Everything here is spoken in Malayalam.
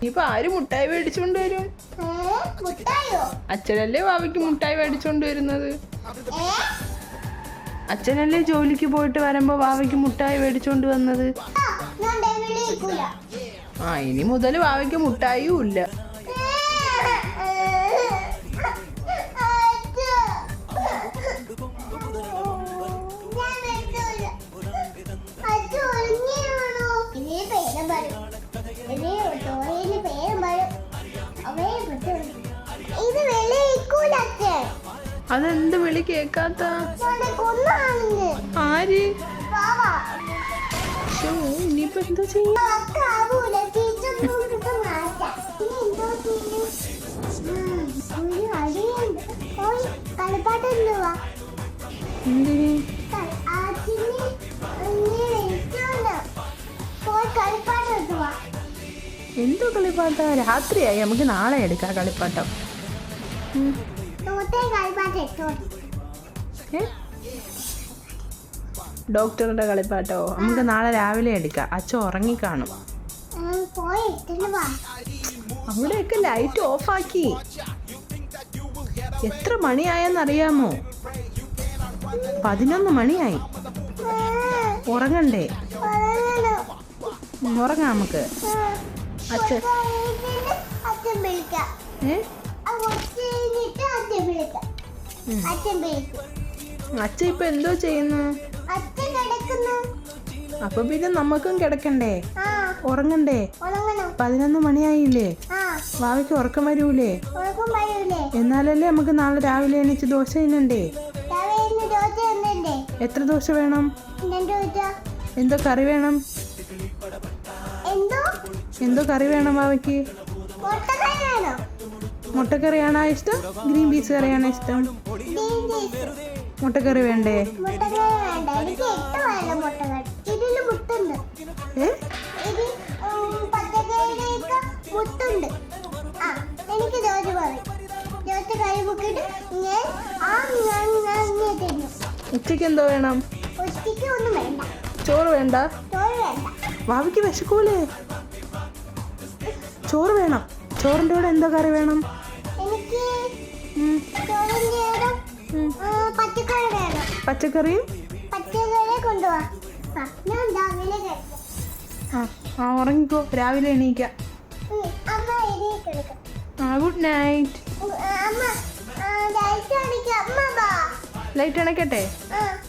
ഇനിയിപ്പോ ആര് മുട്ടായി മേടിച്ചോണ്ട് വരും? മുട്ടായോ? അച്ഛനല്ലേ ബാബയ്ക്ക് മുട്ടായി മേടിച്ചോണ്ട് വരുന്നത്? അച്ഛനല്ലേ ജോലിക്ക് പോയിട്ട് വരുമ്പോ ബാബയ്ക്ക് മുട്ടായി മേടിച്ചോണ്ട് വന്നത്? ആ, ഇനി മുതൽ ബാബയ്ക്ക് മുട്ടായിയും ഇല്ല. അതെന്ത് വിളി കേക്കാത്ത? ആര്? ഇനിയിപ്പോ എന്താ ചെയ്യും? എന്തിന്? എന്തോ കളിപ്പാട്ട? രാത്രിയായി. നമുക്ക് നാളെ എടുക്കാം കളിപ്പാട്ടം. ഡോക്ടറുടെ കളിപ്പാട്ടോ. നമുക്ക് നാളെ രാവിലെ എടുക്കാം. അച്ഛൻ ഉറങ്ങിക്കാണും. അവിടെയൊക്കെ ലൈറ്റ് ഓഫാക്കി എത്ര മണിയായെന്നറിയാമോ? പതിനൊന്ന് മണിയായി. ഉറങ്ങണ്ടേ? ഉറങ്ങാം നമുക്ക്. അച്ഛൻ. ഏ? അച്ഛൻ അച്ഛൻ ഇപ്പൊ എന്തോ ചെയ്യുന്നു? അപ്പൊ പിന്നെ നമുക്കും കിടക്കണ്ടേ? ഉറങ്ങണ്ടേ? ഉറങ്ങണം. പതിനൊന്ന് മണിയായില്ലേ? വാവയ്ക്ക് ഉറക്കം വരൂലേ? എന്നാലല്ലേ നമുക്ക് നാളെ രാവിലെ എണീച്ച് ദോശ തിന്നണ്ടേ? രാവിലെ ഇന്ന് ദോശ തന്നണ്ടേ? എത്ര ദോശ വേണം? എന്തോ കറി വേണം? എന്തോ കറി വേണം വാവയ്ക്ക്? മുട്ടക്കറിയാണോ ഇഷ്ടം? ഗ്രീൻ പീസ് കറിയാണോ ഇഷ്ടം? മുട്ടക്കറി വേണ്ടേ? ഉച്ചയ്ക്ക് എന്തോ വേണം? ചോറ് വേണ്ട? വാവയ്ക്ക് വിശക്കൂലേ? ചോറ് വേണം. ചോറിന്റെ കൂടെ എന്തോ കറി വേണം? പച്ചക്കറിയും? ആ, ഉറങ്ങിക്കോ. രാവിലെ എണീക്കാം. ആ ഗുഡ് നൈറ്റ് ലൈറ്റ് അടിക്കാം.